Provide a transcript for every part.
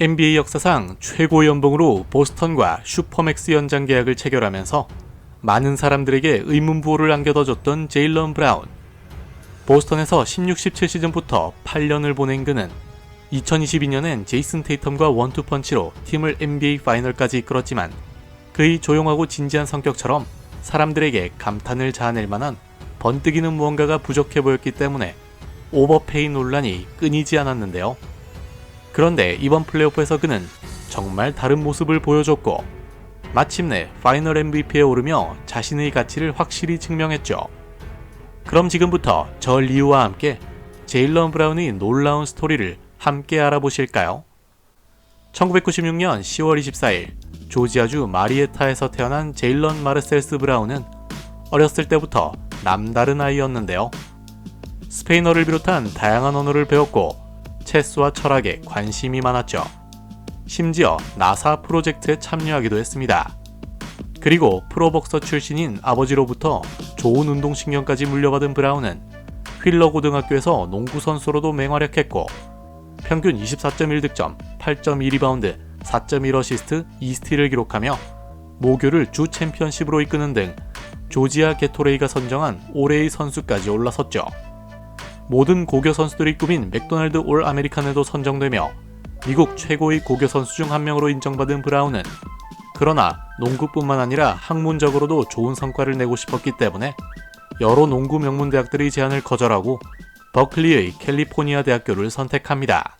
NBA 역사상 최고 연봉으로 보스턴과 슈퍼맥스 연장 계약을 체결하면서 많은 사람들에게 의문부호를 안겨둬줬던 제일런 브라운. 보스턴에서 16, 17 시즌부터 8년을 보낸 그는 2022년엔 제이슨 테이텀과 원투펀치로 팀을 NBA 파이널까지 이끌었지만 그의 조용하고 진지한 성격처럼 사람들에게 감탄을 자아낼 만한 번뜩이는 무언가가 부족해 보였기 때문에 오버페이 논란이 끊이지 않았는데요. 그런데 이번 플레이오프에서 그는 정말 다른 모습을 보여줬고 마침내 파이널 MVP에 오르며 자신의 가치를 확실히 증명했죠. 그럼 지금부터 저 리우와 함께 제일런 브라운의 놀라운 스토리를 함께 알아보실까요? 1996년 10월 24일 조지아주 마리에타에서 태어난 제일런 마르셀스 브라운은 어렸을 때부터 남다른 아이였는데요. 스페인어를 비롯한 다양한 언어를 배웠고 체스와 철학에 관심이 많았죠. 심지어 나사 프로젝트에 참여하기도 했습니다. 그리고 프로복서 출신인 아버지로부터 좋은 운동신경까지 물려받은 브라운은 휠러 고등학교에서 농구 선수로도 맹활약했고 평균 24.1 득점, 8.2리바운드, 4.1 어시스트, 2스틸을 기록하며 모교를 주 챔피언십으로 이끄는 등 조지아 게토레이가 선정한 올해의 선수까지 올라섰죠. 모든 고교 선수들이 꾸민 맥도날드 올 아메리칸에도 선정되며 미국 최고의 고교 선수 중 한 명으로 인정받은 브라운은 그러나 농구뿐만 아니라 학문적으로도 좋은 성과를 내고 싶었기 때문에 여러 농구 명문 대학들의 제안을 거절하고 버클리의 캘리포니아 대학교를 선택합니다.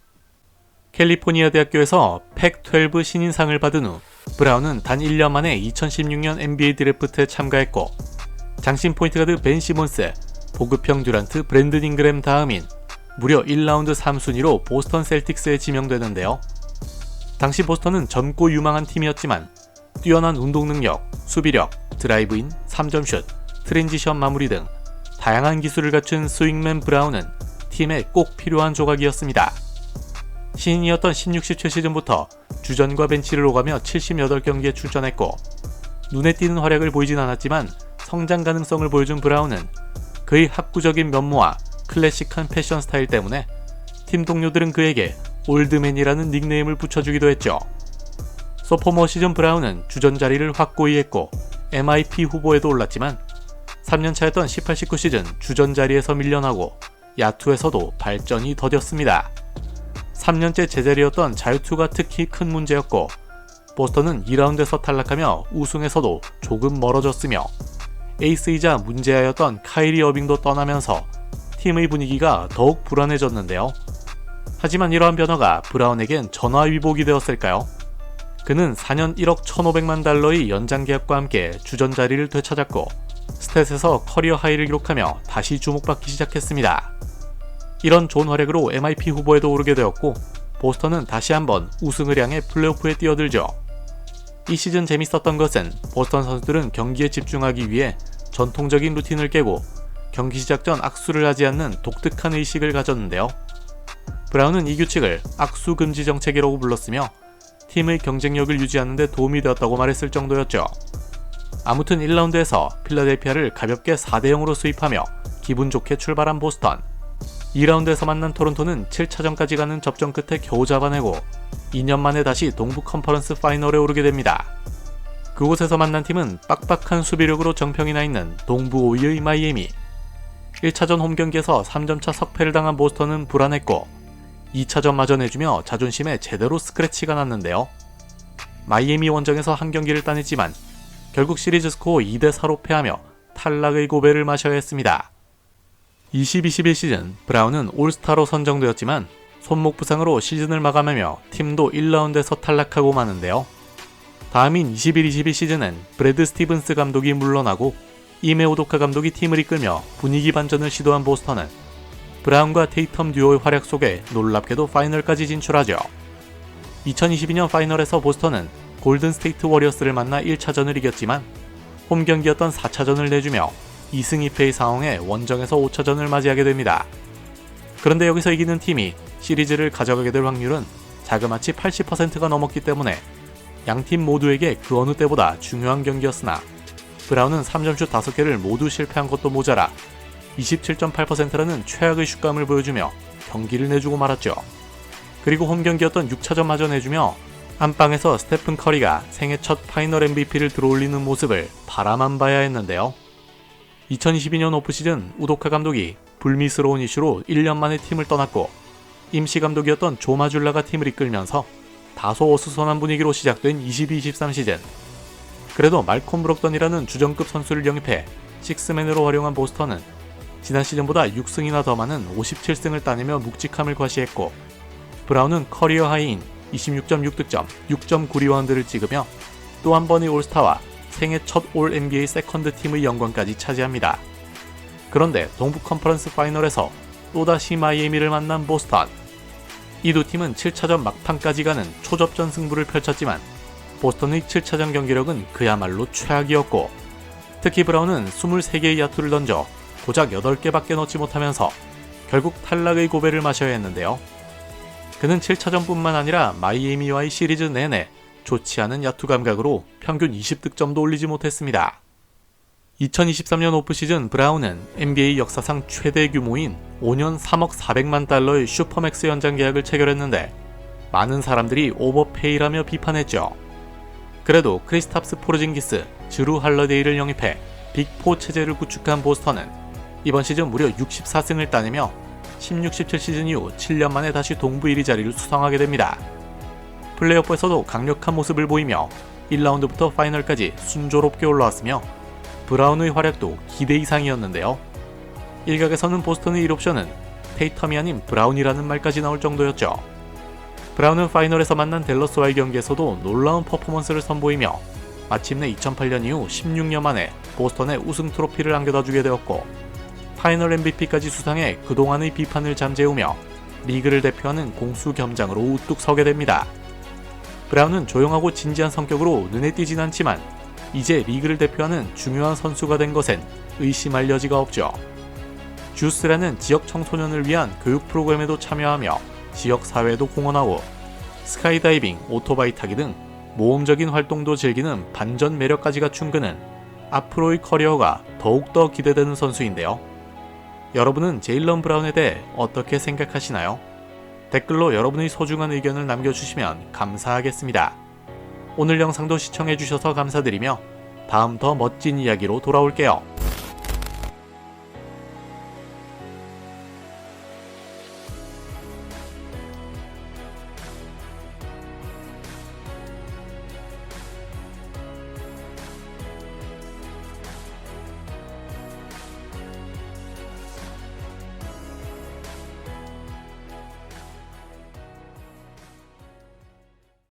캘리포니아 대학교에서 팩12 신인상을 받은 후 브라운은 단 1년 만에 2016년 NBA 드래프트에 참가했고 장신 포인트 가드 벤 시몬스, 보급형 듀란트 브랜든 잉그램 다음인 무려 1라운드 3순위로 보스턴 셀틱스에 지명되는데요. 당시 보스턴은 젊고 유망한 팀이었지만 뛰어난 운동 능력, 수비력, 드라이브인, 3점슛, 트랜지션 마무리 등 다양한 기술을 갖춘 스윙맨 브라운은 팀에 꼭 필요한 조각이었습니다. 신인이었던 16, 17 시즌부터 주전과 벤치를 오가며 78경기에 출전했고 눈에 띄는 활약을 보이진 않았지만 성장 가능성을 보여준 브라운은 그의 학구적인 면모와 클래식한 패션 스타일 때문에 팀 동료들은 그에게 올드맨이라는 닉네임을 붙여주기도 했죠. 소포머 시즌 브라운은 주전 자리를 확고히 했고 MIP 후보에도 올랐지만 3년차였던 18, 19 시즌 주전 자리에서 밀려나고 야투에서도 발전이 더뎠습니다. 3년째 제자리였던 자유투가 특히 큰 문제였고 보스턴은 2라운드에서 탈락하며 우승에서도 조금 멀어졌으며 에이스이자 문제아였던 카이리 어빙도 떠나면서 팀의 분위기가 더욱 불안해졌는데요. 하지만 이러한 변화가 브라운에겐 전화위복이 되었을까요? 그는 4년 1억 1,500만 달러의 연장 계약과 함께 주전 자리를 되찾았고 스탯에서 커리어 하이를 기록하며 다시 주목받기 시작했습니다. 이런 좋은 활약으로 MIP 후보에도 오르게 되었고 보스턴은 다시 한번 우승을 향해 플레이오프에 뛰어들죠. 이 시즌 재밌었던 것은 보스턴 선수들은 경기에 집중하기 위해 전통적인 루틴을 깨고 경기 시작 전 악수를 하지 않는 독특한 의식을 가졌는데요. 브라운은 이 규칙을 악수 금지 정책이라고 불렀으며 팀의 경쟁력을 유지하는 데 도움이 되었다고 말했을 정도였죠. 아무튼 1라운드에서 필라델피아를 가볍게 4대 0으로 수입하며 기분 좋게 출발한 보스턴. 2라운드에서 만난 토론토는 7차전까지 가는 접전 끝에 겨우 잡아내고 2년 만에 다시 동부 컨퍼런스 파이널에 오르게 됩니다. 그곳에서 만난 팀은 빡빡한 수비력으로 정평이 나 있는 동부 5위의 마이애미. 1차전 홈 경기에서 3점차 석패를 당한 보스턴은 불안했고 2차전 마저 내주며 자존심에 제대로 스크래치가 났는데요. 마이애미 원정에서 한 경기를 따냈지만 결국 시리즈 스코어 2대 4로 패하며 탈락의 고배를 마셔야 했습니다. 20-21 시즌 브라운은 올스타로 선정되었지만 손목 부상으로 시즌을 마감하며 팀도 1라운드에서 탈락하고 마는데요. 다음인 21-22 시즌은 브래드 스티븐스 감독이 물러나고 이메 오도카 감독이 팀을 이끌며 분위기 반전을 시도한 보스턴은 브라운과 테이텀 듀오의 활약 속에 놀랍게도 파이널까지 진출하죠. 2022년 파이널에서 보스턴은 골든 스테이트 워리어스를 만나 1차전을 이겼지만 홈 경기였던 4차전을 내주며 2승 2패의 상황에 원정에서 5차전을 맞이하게 됩니다. 그런데 여기서 이기는 팀이 시리즈를 가져가게 될 확률은 자그마치 80%가 넘었기 때문에 양팀 모두에게 그 어느 때보다 중요한 경기였으나 브라운은 3점슛 5개를 모두 실패한 것도 모자라 27.8%라는 최악의 슛감을 보여주며 경기를 내주고 말았죠. 그리고 홈 경기였던 6차전마저 내주며 안방에서 스테픈 커리가 생애 첫 파이널 MVP를 들어올리는 모습을 바라만 봐야 했는데요. 2022년 오프시즌 우도카 감독이 불미스러운 이슈로 1년 만에 팀을 떠났고 임시 감독이었던 조마줄라가 팀을 이끌면서 다소 어수선한 분위기로 시작된 22-23 시즌. 그래도 말콤 브록던이라는 주전급 선수를 영입해 식스맨으로 활용한 보스턴은 지난 시즌보다 6승이나 더 많은 57승을 따내며 묵직함을 과시했고 브라운은 커리어 하이인 26.6득점, 6.9리바운드를 찍으며 또 한 번의 올스타와 생애 첫 올 NBA 세컨드 팀의 영광까지 차지합니다. 그런데 동부 컨퍼런스 파이널에서 또다시 마이애미를 만난 보스턴. 이 두 팀은 7차전 막판까지 가는 초접전 승부를 펼쳤지만 보스턴의 7차전 경기력은 그야말로 최악이었고 특히 브라운은 23개의 야투를 던져 고작 8개밖에 넣지 못하면서 결국 탈락의 고배를 마셔야 했는데요. 그는 7차전뿐만 아니라 마이애미와의 시리즈 내내 좋지 않은 야투 감각으로 평균 20득점도 올리지 못했습니다. 2023년 오프 시즌 브라운은 NBA 역사상 최대 규모인 5년 3억 400만 달러의 슈퍼맥스 연장 계약을 체결했는데 많은 사람들이 오버페이라며 비판했죠. 그래도 크리스탑스 포르징기스, 즈루 할러데이를 영입해 빅4 체제를 구축한 보스턴은 이번 시즌 무려 64승을 따내며 16-17 시즌 이후 7년 만에 다시 동부 1위 자리를 수상하게 됩니다. 플레이오프에서도 강력한 모습을 보이며 1라운드부터 파이널까지 순조롭게 올라왔으며 브라운의 활약도 기대 이상이었는데요. 일각에서는 보스턴의 1옵션은 테이텀이 아닌 브라운이라는 말까지 나올 정도였죠. 브라운은 파이널에서 만난 델러스와의 경기에서도 놀라운 퍼포먼스를 선보이며 마침내 2008년 이후 16년 만에 보스턴에 우승 트로피를 안겨다 주게 되었고 파이널 MVP까지 수상해 그동안의 비판을 잠재우며 리그를 대표하는 공수 겸장으로 우뚝 서게 됩니다. 브라운은 조용하고 진지한 성격으로 눈에 띄진 않지만 이제 리그를 대표하는 중요한 선수가 된 것엔 의심할 여지가 없죠. 주스라는 지역 청소년을 위한 교육 프로그램에도 참여하며 지역 사회에도 공헌하고 스카이다이빙, 오토바이 타기 등 모험적인 활동도 즐기는 반전 매력까지 갖춘 그는 앞으로의 커리어가 더욱더 기대되는 선수인데요. 여러분은 제일런 브라운에 대해 어떻게 생각하시나요? 댓글로 여러분의 소중한 의견을 남겨주시면 감사하겠습니다. 오늘 영상도 시청해주셔서 감사드리며 다음 더 멋진 이야기로 돌아올게요.